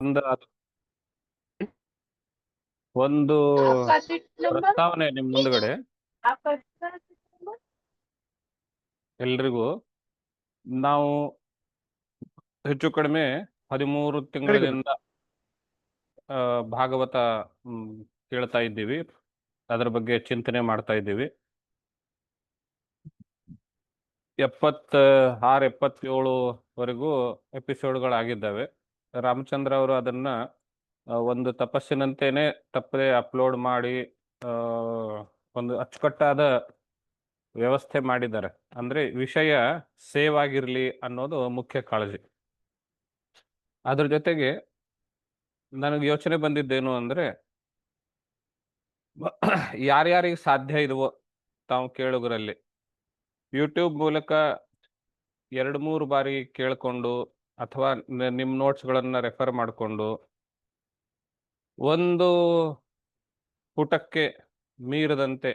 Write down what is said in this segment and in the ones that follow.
ಒಂದು ಒಂದು ಪ್ರಸ್ತಾವನೆ ನಿಮ್ ಮುಂದ್ಗಡೆ. ಎಲ್ರಿಗೂ ನಾವು ಹೆಚ್ಚು ಕಡಿಮೆ ಹದಿಮೂರು ತಿಂಗಳಿಂದ ಭಾಗವತ ಕೇಳ್ತಾ ಇದ್ದೀವಿ. ಅದ್ರ ಬಗ್ಗೆ ಚಿಂತನೆ ಮಾಡ್ತಾ ಇದ್ದೀವಿ. ಎಪ್ಪತ್ತ ಆರು ಎಪ್ಪತ್ತೇಳು ವರೆಗೂ ಎಪಿಸೋಡ್ಗಳಾಗಿದ್ದಾವೆ ರಾಮಚಂದ್ರ ಅವರು ಅದನ್ನ ಒಂದು ತಪಸ್ಸಿನಂತೇನೆ ತಪ್ಪದೆ ಅಪ್ಲೋಡ್ ಮಾಡಿ ಒಂದು ಅಚ್ಚುಕಟ್ಟಾದ ವ್ಯವಸ್ಥೆ ಮಾಡಿದ್ದಾರೆ. ಅಂದ್ರೆ ವಿಷಯ ಸೇವ್ ಆಗಿರ್ಲಿ ಅನ್ನೋದು ಮುಖ್ಯ ಕಾಳಜಿ. ಅದ್ರ ಜೊತೆಗೆ ನನಗೆ ಯೋಚನೆ ಬಂದಿದ್ದೇನು ಅಂದ್ರೆ, ಯಾರ್ಯಾರಿಗೆ ಸಾಧ್ಯ ಇದವೋ ತಾವು ಕೇಳುಗರಲ್ಲಿ ಯೂಟ್ಯೂಬ್ ಮೂಲಕ ಎರಡು ಮೂರು ಬಾರಿ ಕೇಳ್ಕೊಂಡು ಅಥವಾ ನಿಮ್ಮ ನೋಟ್ಸ್ಗಳನ್ನು ರೆಫರ್ ಮಾಡಿಕೊಂಡು ಒಂದು ಪುಟಕ್ಕೆ ಮೀರದಂತೆ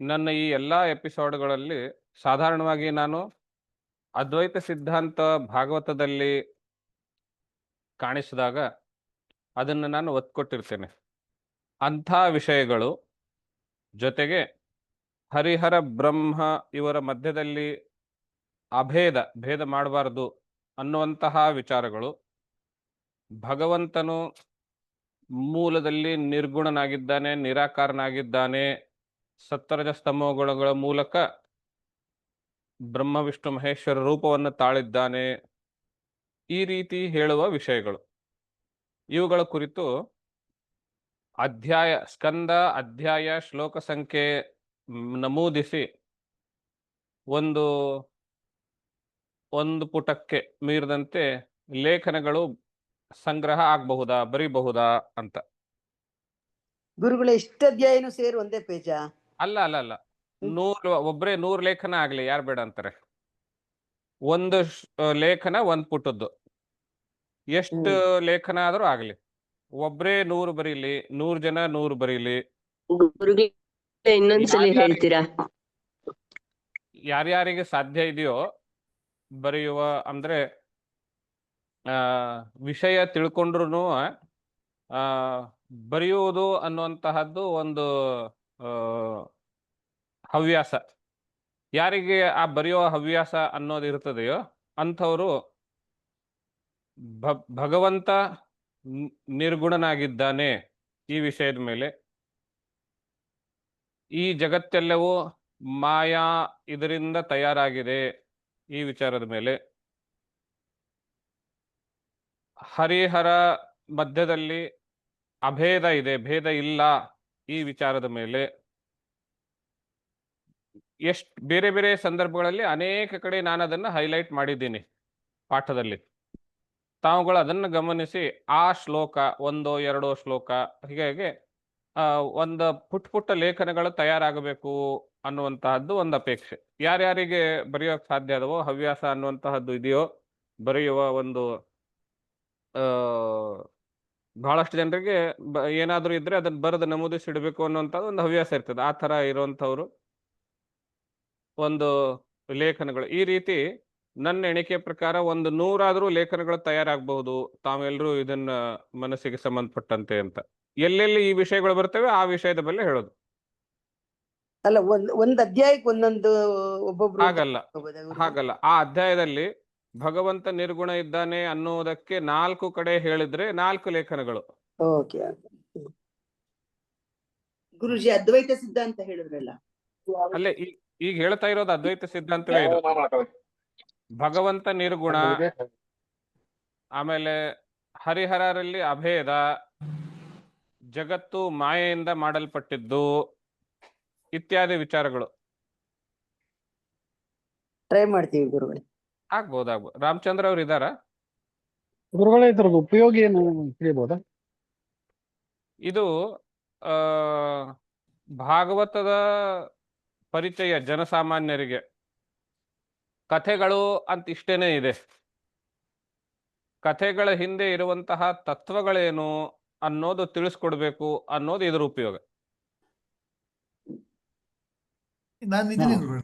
ನನ್ನ ಈ ಎಲ್ಲ ಎಪಿಸೋಡ್ಗಳಲ್ಲಿ ಸಾಧಾರಣವಾಗಿ ನಾನು ಅದ್ವೈತ ಸಿದ್ಧಾಂತ ಭಾಗವತದಲ್ಲಿ ಕಾಣಿಸಿದಾಗ ಅದನ್ನು ನಾನು ಒತ್ಕೊಟ್ಟಿರ್ತೇನೆ. ಅಂಥ ವಿಷಯಗಳು ಜೊತೆಗೆ ಹರಿಹರ ಬ್ರಹ್ಮ ಇವರ ಮಧ್ಯದಲ್ಲಿ ಅಭೇದ, ಭೇದ ಮಾಡಬಾರದು ಅನ್ನುವಂತಹ ವಿಚಾರಗಳು. ಭಗವಂತನು ಮೂಲದಲ್ಲಿ ನಿರ್ಗುಣನಾಗಿದ್ದಾನೆ, ನಿರಾಕಾರನಾಗಿದ್ದಾನೆ ಸತ್ತರಜ ಸ್ತಂಭಗುಣಗಳ ಮೂಲಕ ಬ್ರಹ್ಮ, ವಿಷ್ಣು, ಮಹೇಶ್ವರ ರೂಪವನ್ನು ತಾಳಿದ್ದಾನೆ. ಈ ರೀತಿ ಹೇಳುವ ವಿಷಯಗಳು. ಇವುಗಳ ಕುರಿತು ಅಧ್ಯಾಯ, ಸ್ಕಂದ ಅಧ್ಯಾಯ ಶ್ಲೋಕ ಸಂಖ್ಯೆ ನಮೂದಿಸಿ ಒಂದು ಒಂದು ಪುಟಕ್ಕೆ ಮೀರಿದಂತೆ ಲೇಖನಗಳು ಸಂಗ್ರಹ ಆಗಬಹುದಾ ಬರೀಬಹುದಾ ಅಂತ. ಗುರುಗಳ ಎಷ್ಟು ಅಧ್ಯಾಯನು ಸೇರಿ ಒಂದೇ ಪೇಜ? ಅಲ್ಲ ಅಲ್ಲ ಅಲ್ಲ. ನೂರು ಒಬ್ರೇ ನೂರ್ ಲೇಖನ ಆಗ್ಲಿ ಯಾರು ಬೇಡ ಅಂತಾರೆ? ಒಂದು ಲೇಖನ ಒಂದ್ ಪುಟದ್ದು. ಎಷ್ಟು ಲೇಖನ ಆದ್ರೂ ಆಗ್ಲಿ. ಒಬ್ರೇ ನೂರು ಬರೀಲಿ ನೂರ್ ಜನ ನೂರು ಬರೀಲಿ. ಗುರುಗಳೇ ಇನ್ನೊಂದ್ಸಲಿ ಹೇಳ್ತೀರಾ? ಯಾರ್ಯಾರಿಗೆ ಸಾಧ್ಯ ಇದೆಯೋ ಬರೆಯುವ ಅಂದ್ರೆ ವಿಷಯ ತಿಳ್ಕೊಂಡ್ರು ಬರೆಯುವುದು ಅನ್ನುವಂತಹದ್ದು ಒಂದು ಹವ್ಯಾಸ. ಯಾರಿಗೆ ಆ ಬರೆಯುವ ಹವ್ಯಾಸ ಅನ್ನೋದು ಇರ್ತದೆಯೋ, ಅಂಥವರು ಭಗವಂತ ನಿರ್ಗುಣನಾಗಿದ್ದಾನೆ ಈ ವಿಷಯದ ಮೇಲೆ. ಈ ಜಗತ್ತೆಲ್ಲವೂ ಮಾಯಾ ಇದರಿಂದ ತಯಾರಾಗಿದೆ. ಈ ವಿಚಾರದ ಮೇಲೆ ಹರಿಹರ ಮಧ್ಯದಲ್ಲಿ ಅಭೇದ ಇದೆ, ಭೇದ ಇಲ್ಲ ಈ ವಿಚಾರದ ಮೇಲೆ ಎಷ್ಟು ಬೇರೆ ಬೇರೆ ಸಂದರ್ಭಗಳಲ್ಲಿ ಅನೇಕ ಕಡೆ ನಾನು ಅದನ್ನ ಹೈಲೈಟ್ ಮಾಡಿದ್ದೀನಿ ಪಾಠದಲ್ಲಿ. ತಾವುಗಳು ಅದನ್ನು ಗಮನಿಸಿ ಆ ಶ್ಲೋಕ, ಒಂದೋ ಎರಡೋ ಶ್ಲೋಕ ಹೀಗಾಗಿ ಒಂದು ಪುಟ್ ಪುಟ್ಟ ಲೇಖನಗಳು ತಯಾರಾಗಬೇಕು ಅನ್ನುವಂತಹದ್ದು ಒಂದು ಅಪೇಕ್ಷೆ. ಯಾರ್ಯಾರಿಗೆ ಬರೆಯೋಕ್ ಸಾಧ್ಯ ಅದವೋ, ಹವ್ಯಾಸ ಅನ್ನುವಂತಹದ್ದು ಇದೆಯೋ, ಬರೆಯುವ ಒಂದು ಬಹಳಷ್ಟು ಜನರಿಗೆ ಏನಾದರೂ ಇದ್ರೆ ಅದನ್ನ ಬರೆದು ನಮೂದಿಸಿ ಇಡಬೇಕು ಅನ್ನುವಂಥದ್ದು ಒಂದು ಹವ್ಯಾಸ ಇರ್ತದೆ. ಆ ಥರ ಇರುವಂಥವ್ರು ಒಂದು ಲೇಖನಗಳು. ಈ ರೀತಿ ನನ್ನ ಎಣಿಕೆ ಪ್ರಕಾರ ಒಂದು ನೂರಾದರೂ ಲೇಖನಗಳು ತಯಾರಾಗಬಹುದು. ತಾವೆಲ್ಲರೂ ಇದನ್ನ ಮನಸ್ಸಿಗೆ ಸಂಬಂಧಪಟ್ಟಂತೆ ಅಂತ. ಎಲ್ಲೆಲ್ಲಿ ಈ ವಿಷಯಗಳು ಬರ್ತವೆ ಆ ವಿಷಯದ ಮೇಲೆ ಹೇಳೋದು. ಅಲ್ಲ ಒಂದ್ ಒಂದ್ ಅಧ್ಯಾಯಕ್ಕೆ ಒಂದೊಂದು ಒಬ್ಬೊಬ್ರು ಹಾಗಲ್ಲ ಹಾಗಲ್ಲ. ಆ ಅಧ್ಯಾಯದಲ್ಲಿ ಭಗವಂತ ನಿರ್ಗುಣ ಇದ್ದಾನೆ ಅನ್ನುವುದಕ್ಕೆ ನಾಲ್ಕು ಕಡೆ ಹೇಳಿದ್ರೆ ನಾಲ್ಕು ಲೇಖನಗಳು. ಓಕೆ ಗುರುಜಿ ಅದ್ವೈತ ಸಿದ್ಧಾಂತ ಹೇಳಿದ್ರಲ್ಲ? ಅಲ್ಲೇ ಈಗ ಹೇಳ್ತಾ ಇರೋದು ಅದ್ವೈತ ಸಿದ್ಧಾಂತವೇ ಇದು. ಭಗವಂತ ನಿರ್ಗುಣ ಆಮೇಲೆ ಹರಿಹರರಲ್ಲಿ ಅಭೇದ ಜಗತ್ತು ಮಾಯೆಯಿಂದ ಮಾಡಲ್ಪಟ್ಟಿದ್ದು. ಇತ್ಯಾದಿ ವಿಚಾರಗಳು. ಟ್ರೈ ಮಾಡ್ತೀವಿ ಗುರುಗಳೇ. ಆಗ್ಬೋದು ಆಗ್ಬೋದು. ರಾಮಚಂದ್ರ ಅವ್ರು ಇದಾರ ಗುರುಗಳೇ ಇದ್ರದ್ದು ಉಪಯೋಗ ಏನು ತಿಳಿಬಹುದಾ ಇದು ಆ ಭಾಗವತದ ಪರಿಚಯ ಜನಸಾಮಾನ್ಯರಿಗೆ. ಕಥೆಗಳು ಅಂತ ಇಷ್ಟೇನೆ ಇದೆ. ಕಥೆಗಳ ಹಿಂದೆ ಇರುವಂತಹ ತತ್ವಗಳೇನು ಅನ್ನೋದು ತಿಳಿಸ್ಕೊಡ್ಬೇಕು ಅನ್ನೋದು ಇದರ ಉಪಯೋಗ. ನಾನು ಇದೀನಿ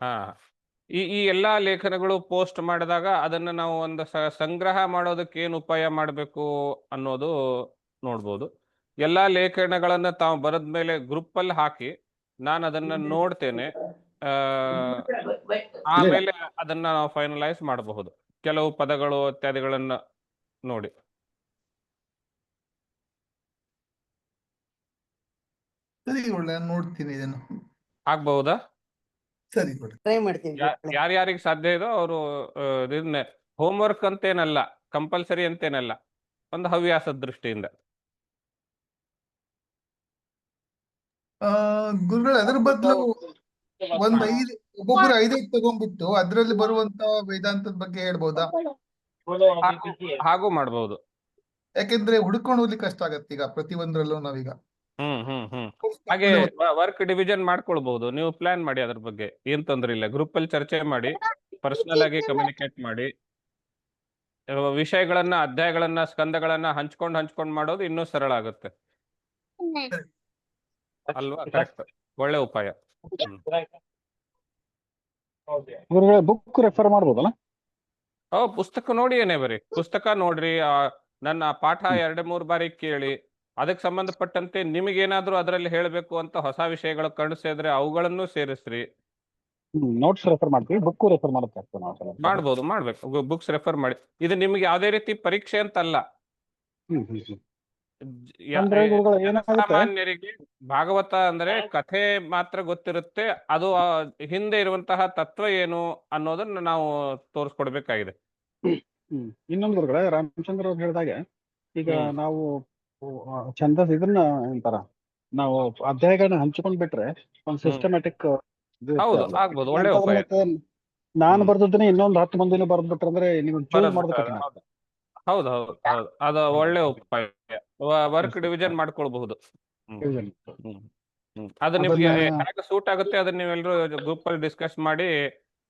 ಹಾ. ಈ ಈ ಎಲ್ಲಾ ಲೇಖನಗಳು ಪೋಸ್ಟ್ ಮಾಡಿದಾಗ ಅದನ್ನ ನಾವು ಒಂದು ಸ- ಸಂಗ್ರಹ ಮಾಡೋದಕ್ಕೆ ಏನು ಉಪಾಯ ಮಾಡಬೇಕು ಅನ್ನೋದು ನೋಡ್ಬೋದು. ಎಲ್ಲಾ ಲೇಖನಗಳನ್ನ ತಾವು ಬರೆದ ಮೇಲೆ ಗ್ರೂಪ್ ಅಲ್ಲಿ ಹಾಕಿ ನಾನು ಅದನ್ನ ನೋಡ್ತೇನೆ. ಆ ಆಮೇಲೆ ಅದನ್ನ ನಾವು ಫೈನಲೈಸ್ ಮಾಡಬಹುದು. ಕೆಲವು ಪದಗಳು ಇತ್ಯಾದಿಗಳನ್ನ ನೋಡಿ. ಸರಿ ಒಳ್ಳೆ ನಾನ್ ನೋಡ್ತೀನಿ ಇದನ್ನು. ಆಗ್ಬಹುದಾ? ಸರಿ ಟ್ರೈ ಮಾಡ್ತೀನಿ. ಯಾರ್ಯಾರಿಗೆ ಸಾಧ್ಯ ಇದೋ ಅವರು ಇದನ್ನೇ ಹೋಮ್ವರ್ಕ್ ಅಂತೇನಲ್ಲ ಕಂಪಲ್ಸರಿ ಅಂತೇನಲ್ಲ ಒಂದು ಹವ್ಯಾಸದ ದೃಷ್ಟಿಯಿಂದ. ಗುರುಗಳು ಅದ್ರ ಬದಲು ಒಂದ್ ಐದು ಒಬ್ಬೊಬ್ರು ಐದೈದು ತಗೊಂಡ್ಬಿಟ್ಟು ಅದ್ರಲ್ಲಿ ಬರುವಂತ ವೇದಾಂತದ ಬಗ್ಗೆ ಹೇಳ್ಬೋದಾ? ಹಾಗೂ- ಹಾಗೂ ಮಾಡಬಹುದು ಯಾಕೆಂದ್ರೆ ಹುಡ್ಕೊಂಡು ಹೋಗ್ಲಿಕ್ಕೆ ಕಷ್ಟ ಆಗತ್ತೆ ಈಗ ಪ್ರತಿ ಒಂದ್ರಲ್ಲೂ ನಾವೀಗ. ಹ್ಮ್ ಹ್ಮ್ ಹ್ಮ್. ಹಾಗೆ ವರ್ಕ್ ಡಿವಿಷನ್ ಮಾಡ್ಕೊಳ್ಬಹುದು ನೀವು ಪ್ಲಾನ್ ಮಾಡಿ ಅದ್ರ ಬಗ್ಗೆ. ಏನ್ ತೊಂದ್ರೆ ಇಲ್ಲ. ಗ್ರೂಪ್ ಅಲ್ಲಿ ಚರ್ಚೆ ಮಾಡಿ ಪರ್ಸನಲ್ ಆಗಿ ಕಮ್ಯುನಿಕೇಟ್ ಮಾಡಿ. ವಿಷಯಗಳನ್ನ ಅಧ್ಯಾಯಗಳನ್ನ ಸ್ಕಂದಗಳನ್ನ ಹಂಚ್ಕೊಂಡ್ ಹಂಚ್ಕೊಂಡ್ ಮಾಡೋದು ಇನ್ನೂ ಸರಳ ಆಗುತ್ತೆ. ಅಲ್ವಾ? ಕರೆಕ್ಟ್ ಒಳ್ಳೆ ಉಪಾಯ. ಬುಕ್ ರೆಫರ್ ಮಾಡ್ಬೋದಲ್ಲ? ಓ ಪುಸ್ತಕ ನೋಡಿ ಏನೇ ಬರೀ. ಪುಸ್ತಕ ನೋಡ್ರಿ ನನ್ನ ಪಾಠ ಎರಡ್ ಮೂರ್ ಬಾರಿ ಕೇಳಿ. ಅದಕ್ಕೆ ಸಂಬಂಧಪಟ್ಟಂತೆ ನಿಮಗೇನಾದ್ರೂ ಅದರಲ್ಲಿ ಹೇಳಬೇಕು ಅಂತ ಹೊಸ ವಿಷಯಗಳು ಕಾಣಿಸಿದ್ರೆ ಅವುಗಳನ್ನು ಸೇರಿಸ್ರಿ. ನೋಟ್ಸ್ ರೆಫರ್ ಮಾಡ್ತೀವಿ ಬುಕ್ ರೆಫರ್ ನಾವು ಸ್ವಲ್ಪ. ಮಾಡ್ಬೋದು ಮಾಡ್ಬೇಕು. ಬುಕ್ಸ್ ರೆಫರ್ ಮಾಡಿ. ಇದು ನಿಮಗೆ ಯಾವುದೇ ರೀತಿ ಪರೀಕ್ಷೆ ಅಂತಲ್ಲ. ಅಲ್ಲ ಅಂದ್ರೆ ಏನಾಗುತ್ತೆ? ಸಾಮಾನ್ಯರಿಗೆ ಭಾಗವತ ಅಂದ್ರೆ ಕಥೆ ಮಾತ್ರ ಗೊತ್ತಿರುತ್ತೆ. ಅದು ಆ ಹಿಂದೆ ಇರುವಂತಹ ತತ್ವ ಏನು ಅನ್ನೋದನ್ನ ನಾವು ತೋರಿಸ್ಕೊಡ್ಬೇಕಾಗಿದೆ. ಹ್ಮ್ ಇನ್ನೊಂದು ಗುರುಗಳೇ ರಾಮಚಂದ್ರ ಅವ್ರು ಹೇಳಿದಾಗೆ ಈಗ ನಾವು ಛಂದಸ್ ಇದನ್ನ ಅಂತಾರ ನಾವು ಅಧ್ಯಾಯಗಳನ್ನ ಹಂಚಿಕೊಂಡ್ ಬಿಟ್ರೆ ಒಂದು ಸಿಸ್ಟಮ್ಯಾಟಿಕ್ ಹೌದು ಆಗ್ಬೋದು ಒಳ್ಳೆ ಉಪಾಯ. ನಾನು ಹ್ಮ್. ಬರ್ದದ್ದನ್ನೇ ಇನ್ನೊಂದು ಹತ್ತು ಮಂದಿನೂ ಬರ್ದ್ ಅಂದ್ರೆ ನೀವು ಚೂಸ್ ಮಾಡೋದು ಹೌದು ಕಠಿಣ. ಹೌದು. ಹೌದು ಹೌದು ಅದು ಒಳ್ಳೆ ಉಪಾಯ. ವರ್ಕ್ ಡಿವಿಜನ್ ಮಾಡ್ಕೊಳ್ಬಹುದು. ಅದು ನಿಮ್ಗೆ ಹೇಗೆ ಸೂಟ್ ಆಗುತ್ತೆ ಅದನ್ನ ನೀವೆಲ್ಲರೂ ಗ್ರೂಪ್ ಅಲ್ಲಿ ಡಿಸ್ಕಸ್ ಮಾಡಿ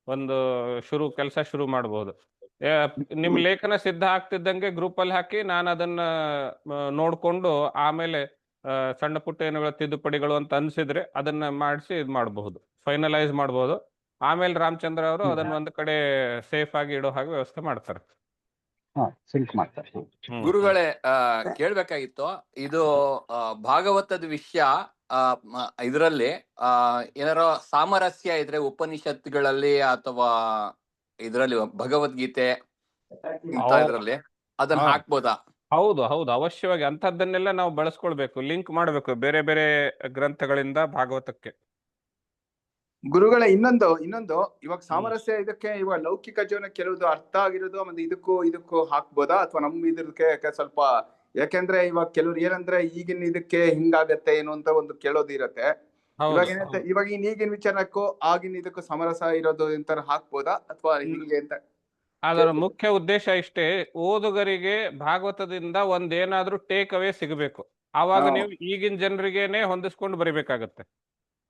ಒಂದು ಶುರು ಕೆಲಸ ಶುರು ಮಾಡಬಹುದು ನಿಮ್ ಲೇಖನ ಸಿದ್ಧ ಆಗ್ತಿದ್ದಂಗೆ ಗ್ರೂಪ್ ಅಲ್ಲಿ ಹಾಕಿ ನಾನು ಅದನ್ನ ನೋಡ್ಕೊಂಡು ಆಮೇಲೆ ಆ, ಸಣ್ಣ ಪುಟ್ಟ ಏನುಗಳ ತಿದ್ದುಪಡಿಗಳು ಅಂತ ಅನ್ಸಿದ್ರೆ ಅದನ್ನ ಮಾಡಿಸಿ ಇದು ಮಾಡಬಹುದು ಫೈನಲೈಸ್ ಮಾಡಬಹುದು. ಆಮೇಲೆ ರಾಮಚಂದ್ರ ಅವರು ಅದನ್ನ ಒಂದ್ ಕಡೆ ಸೇಫ್ ಆಗಿ ಇಡೋ ಹಾಗೆ ವ್ಯವಸ್ಥೆ ಮಾಡ್ತಾರೆ. ಗುರುಗಳೇ ಕೇಳ್ಬೇಕಾಗಿತ್ತು ಇದು ಭಾಗವತದ ವಿಷಯ ಇದರಲ್ಲಿ ಮ- ಇದ್ರಲ್ಲಿ ಆ ಏನಾರ ಸಾಮರಸ್ಯ ಇದ್ರೆ ಉಪನಿಷತ್ಗಳಲ್ಲಿ ಅಥವಾ ಇದ್ರಲ್ಲಿ ಭಗವದ್ಗೀತೆ ಇಂತ ಹೌದು. ಇದ್ರಲ್ಲಿ. ಅದನ್ನ ಹಾ. ಹಾಕ್ಬೋದಾ? ಹೌದು ಹೌದು. ಅವಶ್ಯವಾಗಿ ಅಂತದ್ದನ್ನೆಲ್ಲ ನಾವು ಬಳಸ್ಕೊಳ್ಬೇಕು ಲಿಂಕ್ ಮಾಡಬೇಕು ಬೇರೆ ಬೇರೆ ಗ್ರಂಥಗಳಿಂದ ಭಾಗವತಕ್ಕೆ. ಗುರುಗಳ ಇನ್ನೊಂದು ಇನ್ನೊಂದು. ಇವಾಗ ಸಾಮರಸ್ಯ ಇದಕ್ಕೆ ಇವಾಗ ಲೌಕಿಕ ಜೀವನ ಕೆಲವುದು ಅರ್ಥ ಆಗಿರೋದು ಆಮೇಲೆ ಇದಕ್ಕೂ ಇದಕ್ಕೂ ಹಾಕ್ಬೋದಾ? ಅಥವಾ ನಮ್ ಇದಕ್ಕೆ ಯಾಕೆ ಸ್ವಲ್ಪ ಯಾಕೆಂದ್ರೆ ಇವಾಗ ಕೆಲವ್ರು ಏನಂದ್ರೆ ಈಗಿನ ಇದಕ್ಕೆ ಹಿಂಗಾಗತ್ತೆ ಏನು ಅಂತ ಒಂದು ಕೇಳೋದು ಇರತ್ತೆ ಹೌದು ಇವಾಗ ಏನಂತ ಇವಾಗ ಇನ್ ಈಗಿನ ವಿಚಾರಕ್ಕೂ ಆಗಿನ ಇದಕ್ಕೂ ಸಮರಸ ಇರೋದು ಎಂತಾರ ಹಾಕ್ಬೋದಾ? ಅಥವಾ ಹಿಂಗೆ ಅಂತ ಅದರ ಮುಖ್ಯ ಉದ್ದೇಶ ಇಷ್ಟೇ ಓದುಗರಿಗೆ ಭಾಗವತದಿಂದ ಒಂದೇನಾದ್ರೂ ಟೇಕ್ ಅವೇ ಸಿಗಬೇಕು. ಆವಾಗ ನೀವು ಈಗಿನ ಜನರಿಗೆನೆ ಹೊಂದಿಸ್ಕೊಂಡು ಬರಿಬೇಕಾಗತ್ತೆ.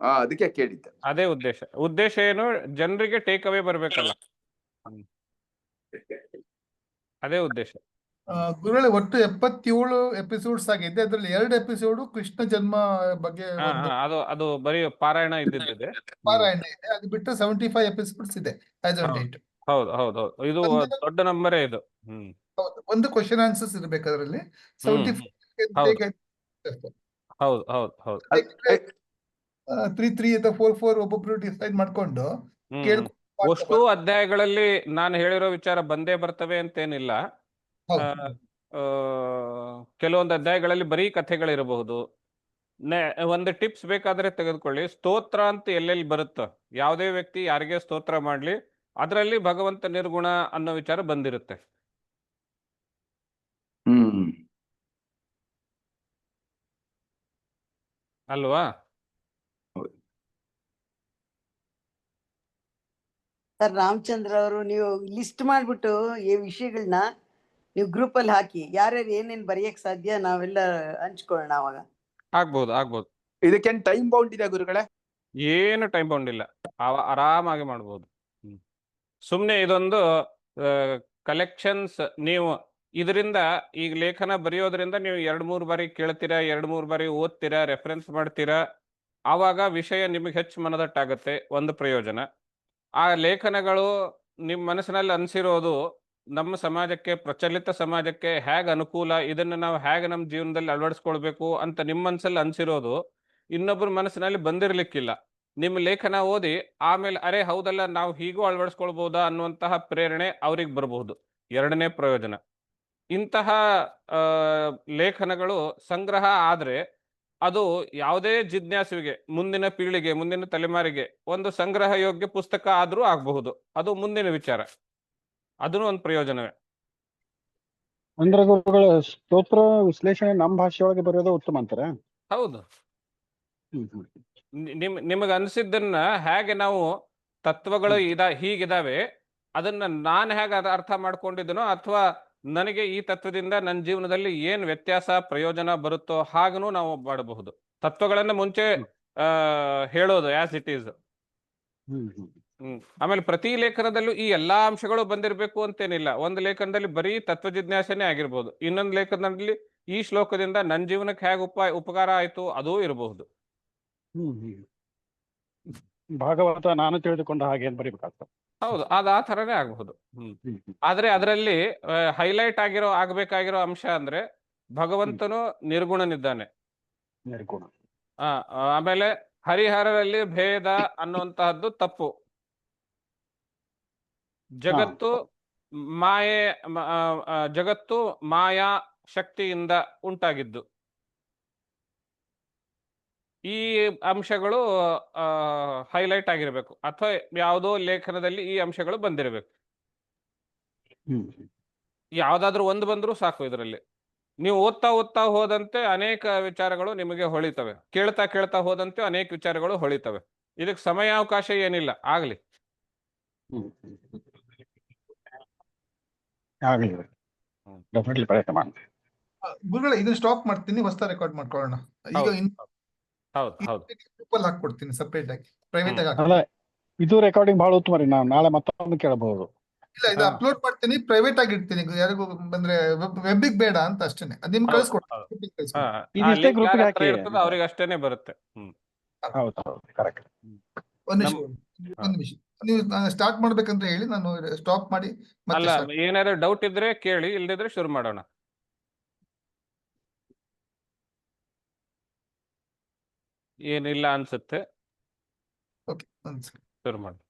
ಅದಕ್ಕೆ ಕೇಳಿದ್ದೆ. ಅದೇ ಉದ್ದೇಶ. ಉದ್ದೇಶ ಏನು ಜನರಿಗೆ ಟೇಕ್ ಅವೇ ಬರ್ಬೇಕಲ್ಲ. ಅದೇ ಉದ್ದೇಶ. ಆ, ಗುರುಗಳೇ ಒಟ್ಟು ಎಪ್ಪತ್ತೇಳು ಎಪಿಸೋಡ್ಸ್ ಆಗಿದೆ ಅದ್ರಲ್ಲಿ ಎರಡು ಎಪಿಸೋಡ್ ಕೃಷ್ಣ ಜನ್ಮ ಬಗ್ಗೆ ಅದು ಅದು ಬರೀ ಪಾರಾಯಣ ಇದ್ದಿದ್ದಿದೆ. ಪಾರಾಯಣ ಇದೆ. ಅದು ಬಿಟ್ಟು ಸೆವೆಂಟಿ ಫೈವ್ ಎಪಿಸೋಡ್ಸ್ ಇದೆ ಆಸ್ ಆನ್ ಹೌದು. ಡೇಟ್ ಹೌದು ಇದು ದೊಡ್ಡ ನಂಬರೇ ಇದು. ಒಂದು ಕ್ವಶನ್ ಆನ್ಸರ್ಸ್ ಇರ್ಬೇಕು ಅದರಲ್ಲಿ. ಸೆವೆಂಟಿ ಹೌದು. ಹೌದು ಹೌದು ತ್ರೀ ತ್ರೀ ಅಥವಾ ಫೋರ್ ಫೋರ್ ಒಬ್ಬೊಬ್ರು ಡಿಸೈಡ್ ಮಾಡ್ಕೊಂಡು ಕೇಳ್ಕೊಂಡು ಅಷ್ಟು ಅಧ್ಯಾಯಗಳಲ್ಲಿ ನಾನು ಹೇಳಿರೋ ವಿಚಾರ ಬಂದೇ ಬರ್ತವೆ ಅಂತೇನಿಲ್ಲ. ಕೆಲವೊಂದು ಅಧ್ಯಾಯಗಳಲ್ಲಿ ಬರೀ ಕಥೆಗಳಿರಬಹುದು. ನೆ ಒಂದು ಟಿಪ್ಸ್ ಬೇಕಾದ್ರೆ ತೆಗೆದುಕೊಳ್ಳಿ. ಸ್ತೋತ್ರ ಅಂತ ಎಲ್ಲೆಲ್ಲಿ ಬರುತ್ತೋ ಯಾವುದೇ ವ್ಯಕ್ತಿ ಯಾರಿಗೆ ಸ್ತೋತ್ರ ಮಾಡ್ಲಿ ಅದರಲ್ಲಿ ಭಗವಂತ ನಿರ್ಗುಣ ಅನ್ನೋ ವಿಚಾರ ಬಂದಿರುತ್ತೆ. ಹ್ಮ್. ಅಲ್ವಾ? ಸರ್ ರಾಮಚಂದ್ರ ಅವರು ನೀವು ಲಿಸ್ಟ್ ಮಾಡ್ಬಿಟ್ಟು ಈ ವಿಷಯಗಳನ್ನ ನೀವು ಗ್ರೂಪ್ ಅಲ್ಲಿ ಹಾಕಿ ಯಾರ್ಯಾರು ಏನೇನ್ ಬರೆಯಕ್ ಸಾಧ್ಯ ನಾವೆಲ್ಲ ಹಂಚ್ಕೊಳ್ಳೋಣ ಅವಾಗ. ಆಗ್ಬೋದು ಆಗ್ಬೋದು. ಇದಕ್ಕೇನ್ ಟೈಮ್ ಬೌಂಡ್ ಇದೆ ಗುರುಗಳೇ? ಏನು ಟೈಮ್ ಬೌಂಡ್ ಇಲ್ಲ. ಆವ- ಆರಾಮಾಗಿ ಮಾಡ್ಬೋದು. ಹ್ಮ್. ಸುಮ್ನೆ ಇದೊಂದು ಕಲೆಕ್ಷನ್ಸ್ ನೀವು ಇದರಿಂದ ಈಗ ಲೇಖನ ಬರೆಯೋದ್ರಿಂದ ನೀವು ಎರಡ್ ಮೂರು ಬಾರಿ ಕೇಳ್ತೀರಾ ಎರಡ್ ಮೂರು ಬಾರಿ ಓದ್ತೀರಾ ರೆಫರೆನ್ಸ್ ಮಾಡ್ತೀರಾ ಆವಾಗ ವಿಷಯ ನಿಮಗೆ ಹೆಚ್ಚು ಮನದಟ್ಟಾಗತ್ತೆ ಒಂದು ಪ್ರಯೋಜನ. ಆ ಲೇಖನಗಳು ನಿಮ್ಮ ಮನಸ್ಸಿನಲ್ಲಿ ಅನಿಸಿರೋದು ನಮ್ಮ ಸಮಾಜಕ್ಕೆ, ಪ್ರಚಲಿತ ಸಮಾಜಕ್ಕೆ ಹೇಗೆ ಅನುಕೂಲ, ಇದನ್ನ ನಾವು ಹೇಗೆ ನಮ್ಮ ಜೀವನದಲ್ಲಿ ಅಳವಡಿಸ್ಕೊಳ್ಬೇಕು ಅಂತ ನಿಮ್ಮ ಮನಸ್ಸಲ್ಲಿ ಅನ್ಸಿರೋದು ಇನ್ನೊಬ್ಬರ ಮನಸ್ಸಿನಲ್ಲಿ ಬಂದಿರಲಿಕ್ಕಿಲ್ಲ. ನಿಮ್ಮ ಲೇಖನ ಓದಿ ಆಮೇಲೆ, ಅರೆ ಹೌದಲ್ಲ, ನಾವು ಹೀಗೂ ಅಳವಡಿಸ್ಕೊಳ್ಬೋದಾ? ಅನ್ನುವಂತಹ ಪ್ರೇರಣೆ ಅವ್ರಿಗೆ ಬರಬಹುದು. ಎರಡನೇ ಪ್ರಯೋಜನ. ಇಂತಹ ಲೇಖನಗಳು ಸಂಗ್ರಹ ಆದರೆ ಅದು ಯಾವುದೇ ಜಿಜ್ಞಾಸುವಿಗೆ, ಮುಂದಿನ ಪೀಳಿಗೆ, ಮುಂದಿನ ತಲೆಮಾರಿಗೆ ಒಂದು ಸಂಗ್ರಹ ಯೋಗ್ಯ ಪುಸ್ತಕ ಆದರೂ ಆಗಬಹುದು. ಅದು ಮುಂದಿನ ವಿಚಾರ. ಅದನ್ನು ಒಂದು ಪ್ರಯೋಜನವೇ. ಅಂದ್ರೆ ಗುರುಗಳ ಸ್ತೋತ್ರ ವಿಶ್ಲೇಷಣೆ ನಮ್ಮ ಭಾಷೆಯೊಳಗೆ ಬರೆಯೋದು ಉತ್ತಮ ಅಂತಾರೆ. ಹೌದು. ನಿಮ್ ನಿಮಗೆ ಅನಿಸಿದ್ದನ್ನ ಹೇಗೆ ನಾವು ತತ್ವಗಳು ಇದ ಹೀಗಿದಾವೆ ಅದನ್ನ ನಾನು ಹೇಗೆ ಅದ ಅರ್ಥ ಮಾಡ್ಕೊಂಡಿದ್ದನೋ ಅಥವಾ ನನಗೆ ಈ ತತ್ವದಿಂದ ನನ್ನ ಜೀವನದಲ್ಲಿ ಏನ್ ವ್ಯತ್ಯಾಸ ಪ್ರಯೋಜನ ಬರುತ್ತೋ ಹಾಗನು ನಾವು ಮಾಡಬಹುದು. ತತ್ವಗಳನ್ನ ಮುಂಚೆ ಹೇಳೋದು ಆಸ್ ಇಟ್ ಈಸ್ ಆಮೇಲೆ ಪ್ರತಿ ಲೇಖನದಲ್ಲೂ ಈ ಎಲ್ಲಾ ಅಂಶಗಳು ಬಂದಿರಬೇಕು ಅಂತೇನಿಲ್ಲ. ಒಂದು ಲೇಖನದಲ್ಲಿ ಬರೀ ತತ್ವ ಜಿಜ್ಞಾಸೆನೇ ಆಗಿರ್ಬೋದು. ಇನ್ನೊಂದು ಲೇಖನದಲ್ಲಿ ಈ ಶ್ಲೋಕದಿಂದ ನನ್ನ ಜೀವನಕ್ಕೆ ಹೇಗೆ ಉಪ ಉಪಕಾರ ಆಯ್ತು ಅದೂ ಇರಬಹುದು. ಭಾಗವತ ನಾನು ತಿಳಿದುಕೊಂಡ ಹಾಗೆ ಬರೀಬೇಕಾಗ್ತದೆ? ಹೌದು ಅದ್ ಆ ತರನೇ ಆಗಬಹುದು. ಆದ್ರೆ ಅದರಲ್ಲಿ ಹೈಲೈಟ್ ಆಗಿರೋ ಆಗ್ಬೇಕಾಗಿರೋ ಅಂಶ ಅಂದ್ರೆ ಭಗವಂತನು ನಿರ್ಗುಣನಿದ್ದಾನೆ. ನಿರ್ಗುಣ. ಆ ಆಮೇಲೆ ಹರಿಹರರಲ್ಲಿ ಭೇದ ಅನ್ನುವಂತಹದ್ದು ತಪ್ಪು. ಜಗತ್ತು ಮಾಯೆ ಜಗತ್ತು ಮಾಯಾ ಶಕ್ತಿಯಿಂದ ಉಂಟಾಗಿದ್ದು. ಈ ಅಂಶಗಳು ಹೈಲೈಟ್ ಆಗಿರಬೇಕು. ಅಥವಾ ಯಾವುದೋ ಲೇಖನದಲ್ಲಿ ಈ ಅಂಶಗಳು ಬಂದಿರಬೇಕು. ಯಾವ್ದಾದ್ರು ಒಂದು ಬಂದರೂ ಸಾಕು ಇದರಲ್ಲಿ. ನೀವು ಓದ್ತಾ ಓದ್ತಾ ಹೋದಂತೆ ಅನೇಕ ವಿಚಾರಗಳು ನಿಮಗೆ ಹೊಳಿತವೆ. ಕೇಳ್ತಾ ಕೇಳ್ತಾ ಹೋದಂತೆ ಅನೇಕ ವಿಚಾರಗಳು ಹೊಳಿತವೆ. ಇದಕ್ಕೆ ಸಮಯಾವಕಾಶ ಏನಿಲ್ಲ. ಆಗ್ಲಿ ಹ್ಮ್ ಹ್ಮ್ ಆಗಲಿ ಹ್ಮ್. ಡೆಫಿನೆಟ್ಲಿ ಪ್ರಯತ್ನ ಮಾಡ್ತೀನಿ. ಗುರುಗಳ ಇದನ್ನ ಸ್ಟಾಪ್ ಮಾಡ್ತೀನಿ ಹೊಸ ರೆಕಾರ್ಡ್ ಮಾಡ್ಕೊಳ್ಳೋಣ. ಈಗ ಹೌದು. ಇನ್ ಹೌದು ಹೌದು. ಅಲ್ಲಿ ಹಾಕ್ಕೊಡ್ತೀನಿ ಸಪರೇಟ್ ಆಗಿ. ಪ್ರೈವೇಟ್ ಆಗಿ ಹಾಕ್ತೀನಿ. ಅಲ್ಲ ಇದು ರೆಕಾರ್ಡಿಂಗ್ ಬಹಳ ಉತ್ತಮ ರೀ ನಾವು ನಾಳೆ ಮತ್ತೊಮ್ಮೆ ಕೇಳಬಹುದು ಇಲ್ಲ ಇದು ಹಾ. ಅಪ್ಲೋಡ್ ಮಾಡ್ತೀನಿ ಪ್ರೈವೇಟ್ ಆಗಿ ಇಡ್ತೀನಿ. ಯಾರಿಗೂ ಬಂದ್ರೆ ವೆಬ್ಬಿಗೆ ಬೇಡ ಅಂತ ಅಷ್ಟೇನೆ. ಅದ್ ನಿಮ್ಗೆ ಕಳ್ಸ್ಕೊಡ್ತೀನಿ ಹೌದು. group ಗೆ ಕಳ್ಸ್ಕೊಡ್ತೀನಿ. group ಗೆ ಹಾಕಿ. ಅವ್ರಿಗೆ ಅಷ್ಟೇನೆ ಬರುತ್ತೆ. ಹೌದು ಹೌದು ಕರೆಕ್ಟ್ ಒಂದ್ ನಿಮಿಷ ನಮ್- ಒಂದ್ ನಿಮಿಷ. ನೀವು ಸ್ಟಾರ್ಟ್ ಮಾಡ್ಬೇಕಂತ ಹೇಳಿ ನಾನು ಸ್ಟಾಪ್ ಮಾಡಿ ಅಲ್ಲ ಏನಾದ್ರು ಡೌಟ್ ಇದ್ರೆ ಕೇಳಿ ಇಲ್ದಿದ್ರೆ ಶುರು ಮಾಡೋಣ. ಏನಿಲ್ಲ ಅನ್ಸುತ್ತೆ. ಶುರು ಮಾಡಿ.